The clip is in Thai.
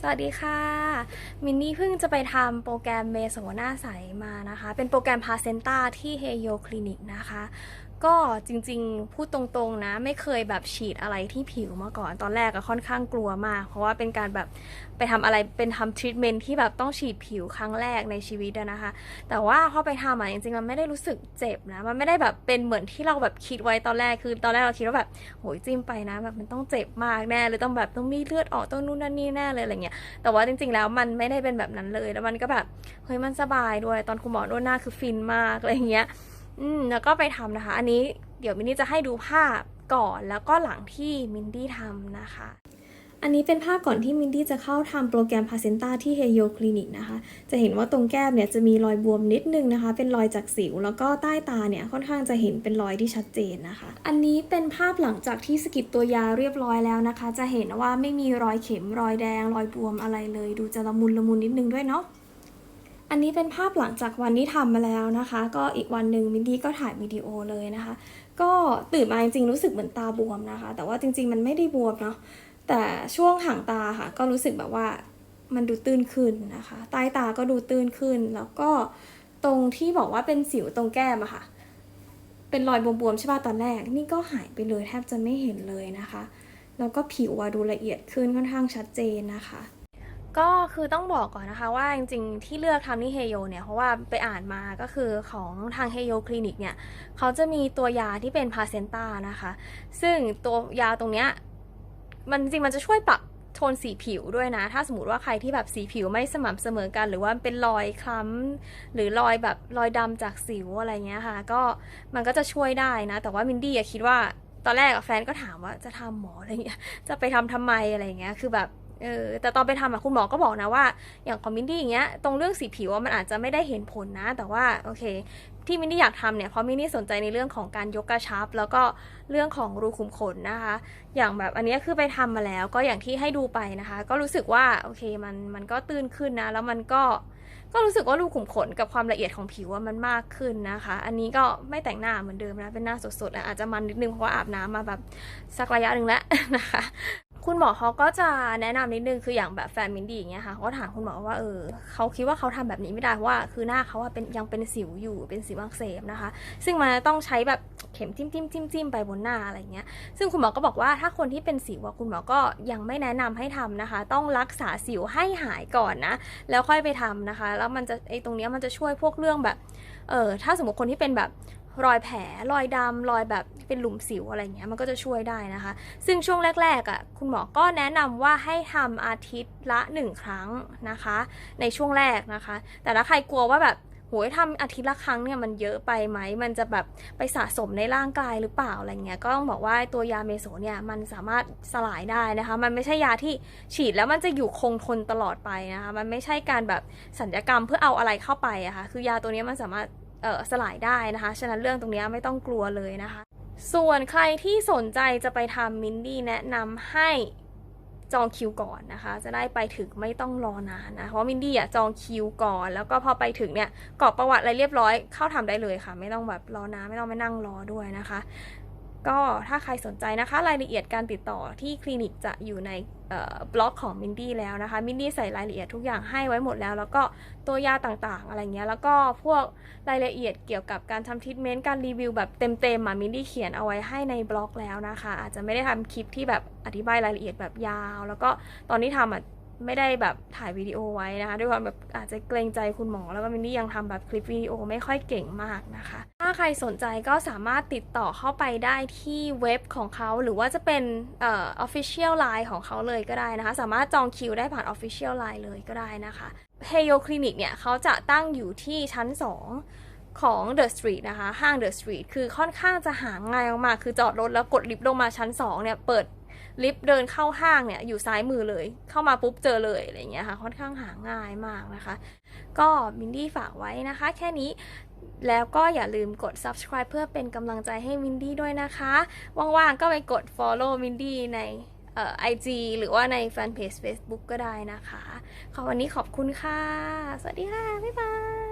สวัสดีค่ะ มินนี่เพิ่งจะไปทำโปรแกรมเมโซหน้าใสมานะคะ เป็นโปรแกรมพาเซนต้าที่เฮโยคลินิกนะคะ ก็จริงๆ พูดตรงๆนะ ไม่เคยแบบฉีดอะไรที่ผิวมาก่อน ตอนแรกก็ค่อนข้างกลัวมาก เพราะว่าเป็นการแบบไปทำอะไรเป็นทำทรีทเมนที่แบบต้องฉีดผิวครั้งแรกในชีวิตนะคะ แต่ว่าพอไปทำอะจริงๆ มันไม่ได้รู้สึกเจ็บนะ มันไม่ได้แบบเป็นเหมือนที่เราแบบคิดไว้ตอนแรกคือ ตอนแรกเราคิดว่าแบบโหยจิ้มไปนะ แบบมันต้องเจ็บมากแน่เลยต้องแบบต้องมีเลือดออกต้องนู่นนั่นนี่แน่เลยอะไรเงี้ยแต่ว่าจริง ๆ แล้วมันไม่ได้เป็นแบบนั้นเลยแล้วมันก็แบบเฮ้ยมันสบายด้วย ตอนคุณหมอนวดหน้าคือฟินมากอะไรเงี้ย อืมแล้วก็ไปทำนะคะ อันนี้เดี๋ยวมินดี้จะให้ดูภาพก่อนแล้วก็หลังที่มินดี้ทำนะคะ อันนี้เป็นภาพก่อนที่มินดี้จะเข้าทำโปรแกรมพาเซนต้าที่เฮโยคลินิกนะคะ จะเห็นว่าตรงแก้มเนี่ยจะมีรอยบวมนิดนึงนะคะ เป็นรอยจากสิว แล้วก็ใต้ตาเนี่ยค่อนข้างจะเห็นเป็นรอยที่ชัดเจนนะคะ อันนี้เป็นภาพหลังจากที่สกิดตัวยาเรียบร้อยแล้วนะคะ จะเห็นว่าไม่มีรอยเข็มรอยแดง รอยบวมอะไรเลย ดูจะละมุนละมุนนิดนึงด้วยเนาะ อันนี้เป็นภาพหลังจากวันที่ทำมาแล้วนะคะ ก็อีกวันหนึ่งมินดี้ก็ถ่ายวิดีโอเลยนะคะ ก็ตื่นมาจริงๆรู้สึกเหมือนตาบวมนะคะ แต่ว่าจริง ๆ มันไม่ได้บวมเนาะแต่ช่วงห่างตาค่ะ ก็รู้สึกแบบว่ามันดูตื้นขึ้นนะคะ ใต้ตาก็ดูตื้นขึ้น แล้วก็ตรงที่บอกว่าเป็นสิวตรงแก้มอะค่ะ เป็นรอยบวมๆใช่ป่ะตอนแรก นี่ก็หายไปเลยแทบจะไม่เห็นเลยนะคะ แล้วก็ผิวดูละเอียดขึ้นค่อนข้างชัดเจนนะคะ ก็คือต้องบอกก่อนนะคะว่าจริงๆ ที่เลือกทำที่เฮโยเนี่ย เพราะว่าไปอ่านมาก็คือของทางเฮโยคลินิกเนี่ย เขาจะมีตัวยาที่เป็นพาเซนต้านะคะ ซึ่งตัวยาตรงเนี้ยมันจริงมันจะช่วยปรับโทนสีผิวด้วยนะ ถ้าสมมติว่าใครที่แบบสีผิวไม่สม่ำเสมอกัน หรือว่าเป็นรอยคล้ำหรือรอยแบบรอยดำจากสิวอะไรเงี้ยค่ะ ก็มันก็จะช่วยได้นะ แต่ว่ามินดี้อะคิดว่าตอนแรกแฟนก็ถามว่าจะทำหมออะไรเงี้ยจะไปทำทำไมอะไรเงี้ยคือแบบ เออแต่ตอนไปทำอะคุณหมอก็บอกนะว่า อย่างของมินดี้อย่างเงี้ยตรงเรื่องสีผิวมันอาจจะไม่ได้เห็นผลนะ แต่ว่าโอเค ที่มินดี้อยากทำเนี่ยเพราะมินดี้สนใจในเรื่องของการยกกระชับ แล้วก็เรื่องของรูขุมขนนะคะ อย่างแบบอันนี้คือไปทำมาแล้ว ก็อย่างที่ให้ดูไปนะคะ ก็รู้สึกว่าโอเคมันมันก็ตื้นขึ้นนะ แล้วมันก็ก็รู้สึกว่ารูขุมขนกับความละเอียดของผิวว่ามันมากขึ้นนะคะ อันนี้ก็ไม่แต่งหน้าเหมือนเดิมนะเป็นหน้าสดๆอาจจะมันนิดนึงเพราะว่าอาบน้ำมาแบบสักระยะหนึ่งแล้วนะคะ คุณหมอเขาก็จะแนะนำนิดนึงคืออย่างแบบแฟนมินดี้อย่างเงี้ยค่ะเขาก็ถามคุณหมอว่าเออเขาคิดว่าเขาทำแบบนี้ไม่ได้เพราะว่าคือหน้าเขาอะเป็นยังเป็นสิวอยู่เป็นสิวอักเสบนะคะ ซึ่งมันต้องใช้แบบเข็มจิ้มจิ้มจิ้มจิ้มไปบนหน้าอะไรเงี้ยซึ่งคุณหมอก็บอกว่าถ้าคนที่เป็นสิวคุณหมอก็ยังไม่แนะนำให้ทำนะคะ ต้องรักษาสิวให้หายก่อนนะ แล้วค่อยไปทำนะคะ แล้วมันจะไอตรงเนี้ยมันจะช่วยพวกเรื่องแบบเออถ้าสมมติคนที่เป็นแบบ รอยแผลรอยดำรอยแบบเป็นหลุมสิวอะไรเงี้ยมันก็จะช่วยได้นะคะ ซึ่งช่วงแรกๆอะคุณหมอก็แนะนำว่าให้ทำอาทิตย์ละหนึ่งครั้งนะคะ ในช่วงแรกนะคะ แต่ถ้าใครกลัวว่าแบบโหยทำอาทิตย์ละครั้งเนี่ยมันเยอะไปไหม มันจะแบบไปสะสมในร่างกายหรือเปล่าอะไรเงี้ย ก็ต้องบอกว่าตัวยาเมโซเนี่ยมันสามารถสลายได้นะคะ มันไม่ใช่ยาที่ฉีดแล้วมันจะอยู่คงทนตลอดไปนะคะ มันไม่ใช่การแบบสัญญกรรมเพื่อเอาอะไรเข้าไปอะคะ่ะ คือยาตัวนี้มันสามารถ สลายได้นะคะ ฉะนั้นเรื่องตรงนี้ไม่ต้องกลัวเลยนะคะ ส่วนใครที่สนใจจะไปทำมินดี้แนะนำให้จองคิวก่อนนะคะ จะได้ไปถึงไม่ต้องรอนานนะ เพราะมินดี้อะจองคิวก่อน แล้วก็พอไปถึงเนี่ยกรอกประวัติอะไรเรียบร้อยเข้าทำได้เลยค่ะ ไม่ต้องแบบรอนานไม่ต้องไปนั่งรอด้วยนะคะ ก็ถ้าใครสนใจนะคะรายละเอียดการติดต่อที่คลินิกจะอยู่ในบล็อกของมินดี้แล้วนะคะมินดี้ใส่รายละเอียดทุกอย่างให้ไว้หมดแล้ว แล้วก็ตัวยาต่างๆ อะไรเงี้ยแล้วก็พวกรายละเอียดเกี่ยวกับการทำทรีทเมนต์การรีวิวแบบเต็มๆอะมินดี้เขียนเอาไว้ให้ในบล็อกแล้วนะคะ อาจจะไม่ได้ทำคลิปที่แบบอธิบายรายละเอียดแบบยาว แล้วก็ตอนที่ทำอะ ไม่ได้แบบถ่ายวิดีโอไว้นะคะ ด้วยความแบบอาจจะเกรงใจคุณหมอ แล้วก็มินดี้ยังทำแบบคลิปวิดีโอไม่ค่อยเก่งมากนะคะ ถ้าใครสนใจก็สามารถติดต่อเข้าไปได้ที่เว็บของเขา หรือว่าจะเป็นเอ่อ official line ของเขาเลยก็ได้นะคะ สามารถจองคิวได้ผ่าน official line เลยก็ได้นะคะเฮโยคลินิกเนี่ยเขาจะตั้งอยู่ที่ชั้น 2ของ The Street นะคะ ห้าง The Street คือค่อนข้างจะหาง่ายมากๆคือจอดรถแล้วกดลิฟต์ลงมาชั้น 2 เนี่ย เปิด ลิฟต์เดินเข้าห้างเนี่ยอยู่ซ้ายมือเลย เข้ามาปุ๊บเจอเลยอะไรเงี้ยค่ะ ค่อนข้างหาง่ายมากนะคะ ก็มินดี้ฝากไว้นะคะ แค่นี้แล้วก็อย่าลืมกด subscribe เพื่อเป็นกำลังใจให้มินดี้ด้วยนะคะ ว่างๆ ก็ไปกด follow มินดี้ในเอ่อ IG หรือว่าในแฟนเพจ Facebook ก็ได้นะคะ ขอวันนี้ขอบคุณค่ะ สวัสดีค่ะ บ๊ายบาย